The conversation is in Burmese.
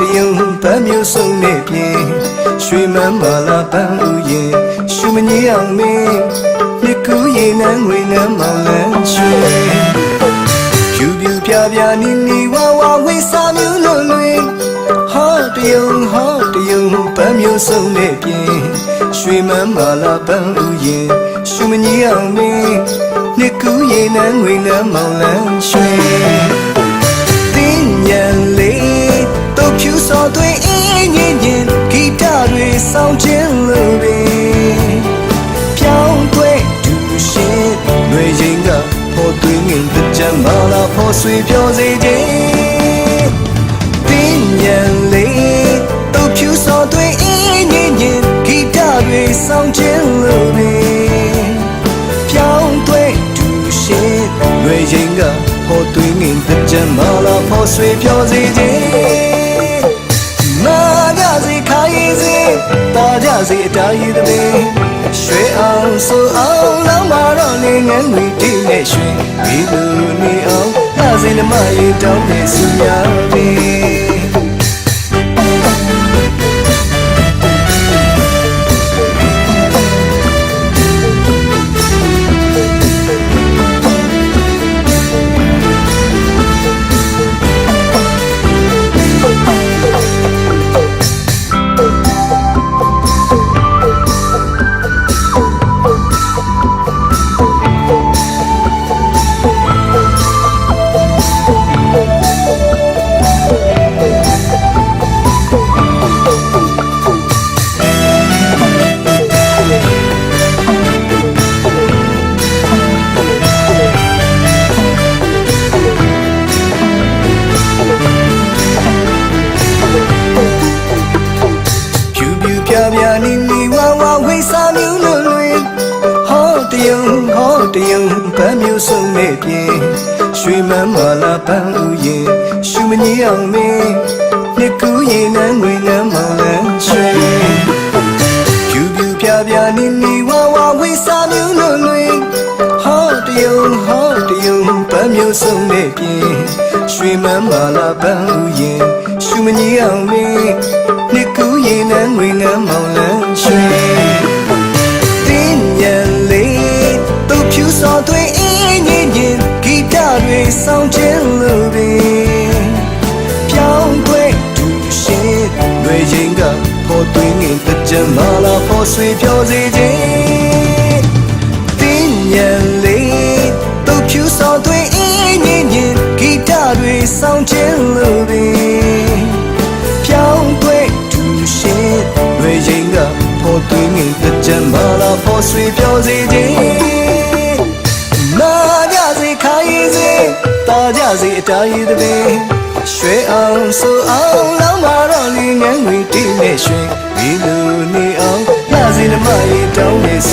တယုံဗမ်းမျိုးစုံနဲ့ပြင်ရွှေမန်းမာလာပန်းဥရင်ရှုမငြိအောင်မင်းနှစ်ကူရင်နှံငွေနှံမောင်လန်းရွှေဖြူဖြူပြပြနီနီဝါဝါဝိစာမျိုးလွန်လွင်ဟောတယုံဟောတယုံဗမ်းမျိုးစုံနဲ့ပြင်ရွှေမန်းမာလာပန်းဥရင်ရှုမငြိအောင်မင်းနှစ်ကူရင်နှံငွေနှံမောင်လန်းရွှေ ငင်တဲ့ကြမ်းမာလာဖို့ဆွေပြောစေခြင်းတင်းညံလေးတို့ဖြူစော်သွေးအင်းငင်းငင်းဂီတတွေဆောင်းခြင်းလို့ပင်ပြောင်းသွဲဒူရှင်တွေရင်ကဖို့သွေးငင်တဲ့ကြမ်းမာလာဖို့ဆွေပြောစေခြင်းမာကြစေခိုင်းစေတာကြစေအတားရည်တဲ့ရွှေအောင်ဆိုအောင်လောင်းမာ တော့လေငန်းငွေတိနဲ့ရွှေဒီလိုနေအောင်လာစေနမရေတောင်းနေစရာပဲ တယုံဗမ်းမျိုးစုံနဲ့ပြင်ရွှေမန်းမာလာပန်းဥရင်ရှုမငြိအောင်မင်းနှစ်ကူရင်နှံငွေနှံမောင်လန်းရွှေဖြူဖြူပြပြနီနီဝါဝါဝိစာမျိုးလွန်လွင်ဟောတယုံဟောတယုံဗမ်းမျိုးစုံနဲ့ပြင်ရွှေမန်းမာလာပန်းဥရင်ရှုမငြိအောင်မင်းနှစ်ကူရင်နှံငွေနှံမောင်လန်း ဆောင်းခြင်းလို့ပင်ပြောင်းသွဲဒူရှင်တွေရင်ကဖို့သွေးငင်တဲ့ကြမ်းမာလာဖို့ဆွေပြောစေခြင်းတင်းညံလေးတို့ဖြူစော်သွေးအင်းငင်းငင်းဂီတတွေဆောင်းခြင်းလို့ပင်ပြောင်းသွဲဒူရှင်တွေရင်ကဖို့သွေးငင်တဲ့ကြမ်းမာလာဖို့ဆွေပြောစေခြင်း ကြစေအတားရည်တဲ့ရွှေအောင်ဆိုအောင်လောင်းမာတော့လေငန်းငွေတိနဲ့ရွှေဒီလိုနေအောင်လာစီနမရေတောင်းနေစ